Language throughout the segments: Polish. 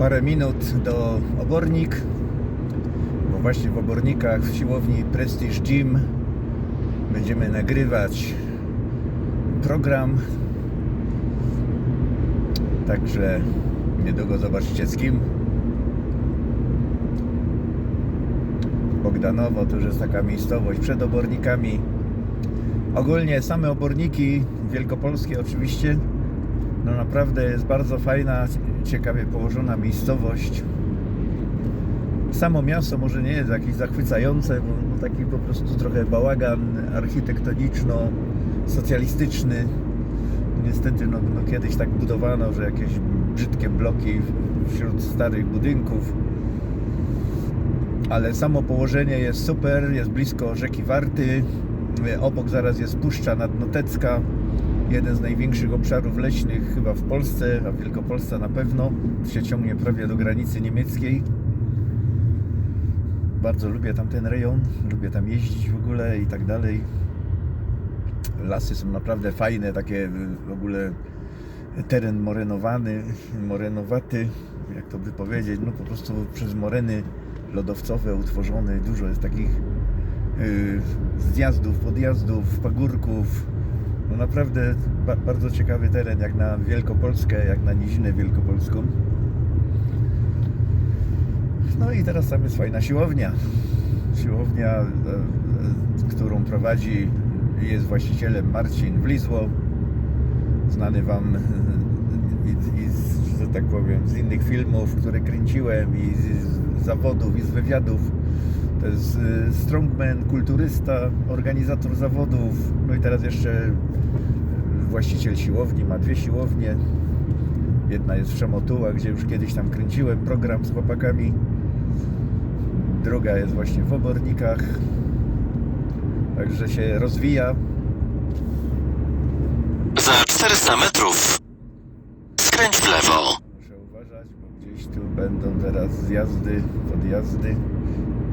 parę minut do Obornik, bo właśnie w Obornikach w siłowni Prestige Gym będziemy nagrywać program. Także niedługo zobaczycie z kim. Bogdanowo to już jest taka miejscowość przed Obornikami. Ogólnie same Oborniki wielkopolskie oczywiście no naprawdę jest bardzo fajna, ciekawie położona miejscowość. Samo miasto może nie jest jakieś zachwycające, bo taki po prostu trochę bałagan architektoniczno-socjalistyczny. Niestety no, no kiedyś tak budowano, że jakieś brzydkie bloki wśród starych budynków. Ale samo położenie jest super, jest blisko rzeki Warty. Obok zaraz jest Puszcza Nadnotecka jeden z największych obszarów leśnych chyba w Polsce, a w Wielkopolsce na pewno. Się ciągnie prawie do granicy niemieckiej. Bardzo lubię tam ten rejon, lubię tam jeździć w ogóle i tak dalej. Lasy są naprawdę fajne, takie w ogóle teren morenowany, morenowaty, jak to by powiedzieć, no po prostu przez moreny lodowcowe utworzone, dużo jest takich yy, zjazdów, podjazdów, pagórków, no naprawdę ba bardzo ciekawy teren, jak na Wielkopolskę, jak na Nizinę Wielkopolską. No i teraz tam jest fajna siłownia. Siłownia, e, e, którą prowadzi jest właścicielem Marcin Wlizło, znany Wam e, i, i z, że tak powiem z innych filmów, które kręciłem i z, z zawodów i z wywiadów. To jest strongman, kulturysta, organizator zawodów, no i teraz jeszcze właściciel siłowni, ma dwie siłownie. Jedna jest w Szamotuła, gdzie już kiedyś tam kręciłem program z chłopakami. Druga jest właśnie w Obornikach. Także się rozwija. Za 400 metrów skręć w lewo. Muszę uważać, bo gdzieś tu będą teraz zjazdy, podjazdy.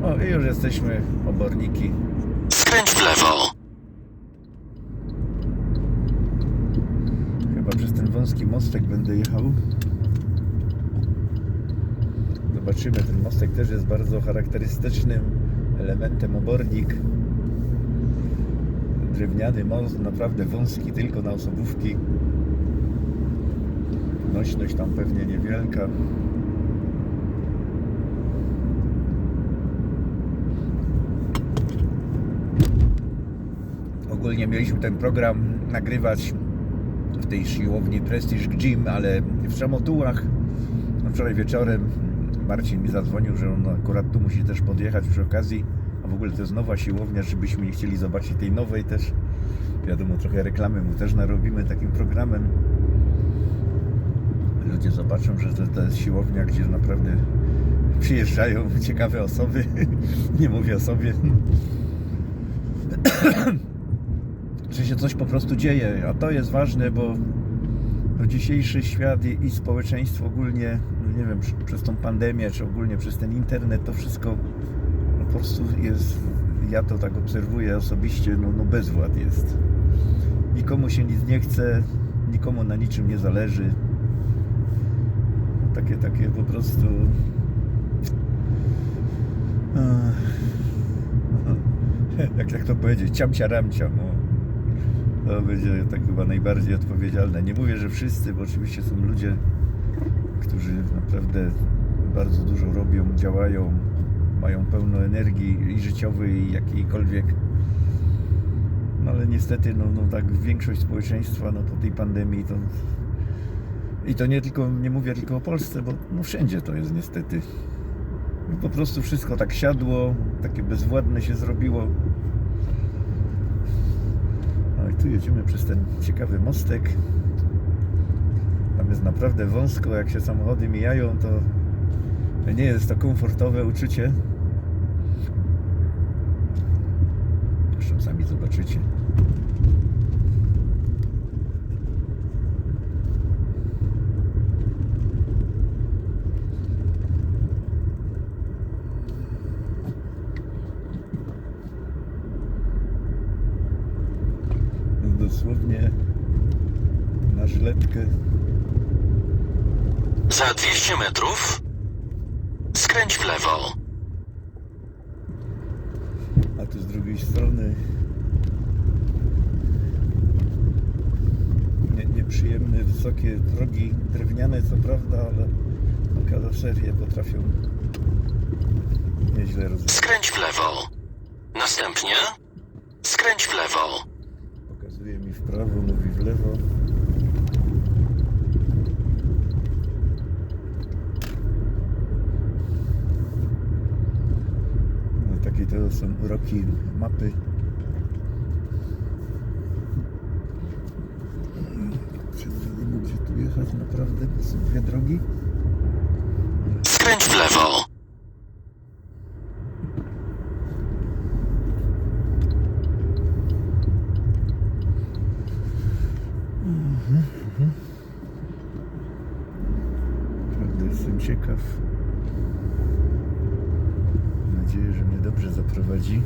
O, i już jesteśmy, Oborniki. Skręć w lewo. Chyba przez ten wąski mostek będę jechał. Zobaczymy, ten mostek też jest bardzo charakterystycznym elementem obornik. Drewniany most, naprawdę wąski, tylko na osobówki. Nośność tam pewnie niewielka. Ogólnie mieliśmy ten program nagrywać w tej siłowni Prestige Gym, ale w Szamotułach. No wczoraj wieczorem Marcin mi zadzwonił, że on akurat tu musi też podjechać przy okazji, a w ogóle to jest nowa siłownia, żebyśmy nie chcieli zobaczyć tej nowej też. Wiadomo, trochę reklamy mu też narobimy takim programem. Ludzie zobaczą, że to, to jest siłownia, gdzie naprawdę przyjeżdżają ciekawe osoby. nie mówię o sobie. Że się coś po prostu dzieje, a to jest ważne, bo no dzisiejszy świat i, i społeczeństwo ogólnie, no nie wiem, przez tą pandemię, czy ogólnie przez ten internet, to wszystko no po prostu jest, ja to tak obserwuję osobiście, no, no bezwład jest. Nikomu się nic nie chce, nikomu na niczym nie zależy. Takie, takie po prostu... Jak, jak to powiedzieć, ciamcia ramcia, no. To będzie tak chyba najbardziej odpowiedzialne. Nie mówię, że wszyscy, bo oczywiście są ludzie, którzy naprawdę bardzo dużo robią, działają, mają pełno energii i życiowej, i jakiejkolwiek. No ale niestety, no, no tak większość społeczeństwa, no po tej pandemii to... I to nie tylko, nie mówię tylko o Polsce, bo no wszędzie to jest niestety. No po prostu wszystko tak siadło, takie bezwładne się zrobiło. Tu jedziemy przez ten ciekawy mostek. Tam jest naprawdę wąsko, jak się samochody mijają, to nie jest to komfortowe uczucie. Zresztą sami zobaczycie. No dosłownie na żyletkę Za 200 metrów skręć w lewo. A tu z drugiej strony nie, nieprzyjemne, wysokie drogi drewniane, co prawda, ale karoserie potrafią nieźle rozwijać. Skręć w lewo. Następnie skręć w lewo. Pokazuje mi w prawo, mówi w lewo. To są uroki mapy. Nie wiem gdzie tu jechać naprawdę, bo są dwie drogi. Skręć w lewo. Naprawdę jestem ciekaw. Dobrze zaprowadzi.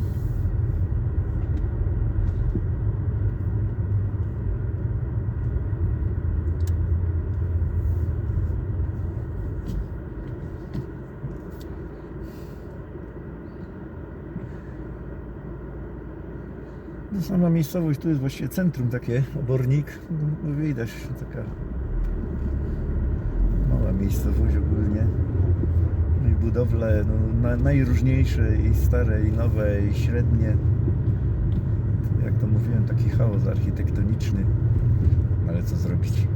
No sama miejscowość tu jest właściwie centrum takie, obornik. No, widać taka mała miejscowość ogólnie. I budowle no, na, najróżniejsze i stare, i nowe, i średnie. Jak to mówiłem, taki chaos architektoniczny. Ale co zrobić?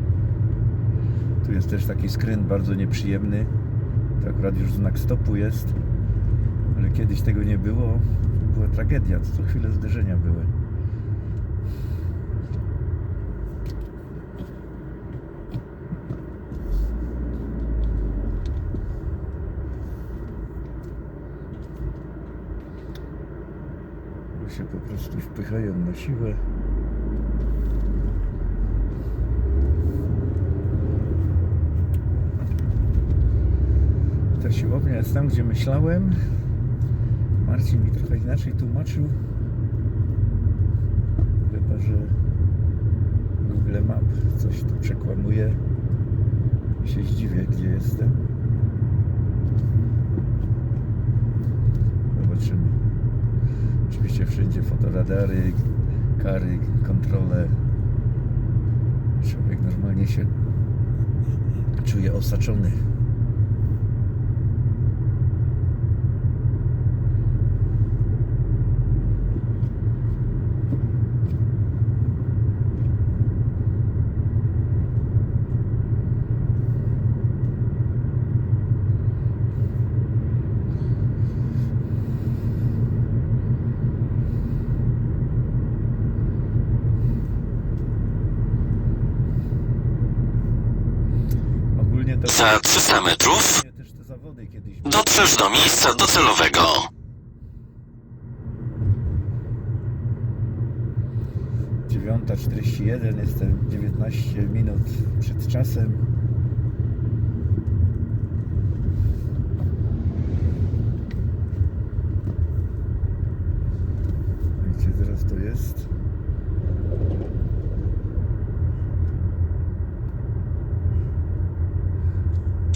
Tu jest też taki skręt bardzo nieprzyjemny. To akurat już znak stopu jest. Ale kiedyś tego nie było. Była tragedia, co chwilę zderzenia były. Bo się po prostu wpychają na siłę. Ta siłownia jest tam, gdzie myślałem. Marcin mi trochę inaczej tłumaczył. Chyba, że Google Map coś tu przekłamuje. Się zdziwię, gdzie jestem. Zobaczymy. Oczywiście wszędzie fotoradary, kary, kontrole. Człowiek normalnie się czuje osaczony. Ogólnie to Za 300 metrów dotrzesz do miejsca docelowego. 9.41, jestem 19 minut przed czasem. Gdzie teraz to jest?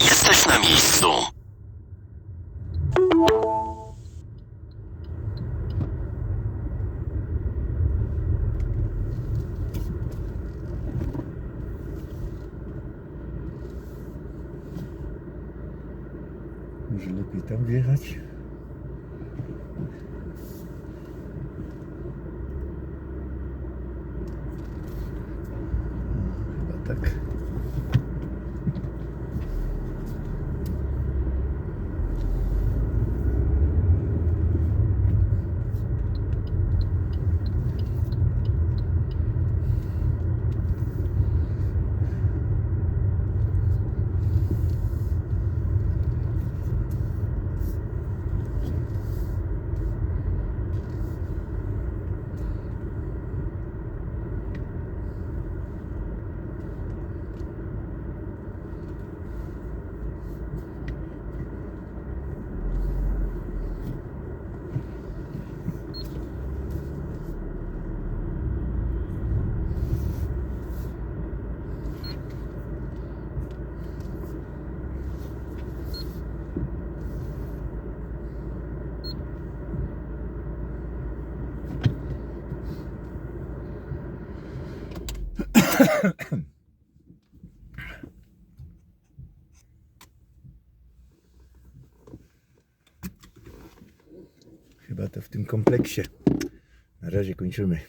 Jesteś na miejscu. Tam wjechać? Chyba tak. Chyba to w tym kompleksie. Na razie kończymy.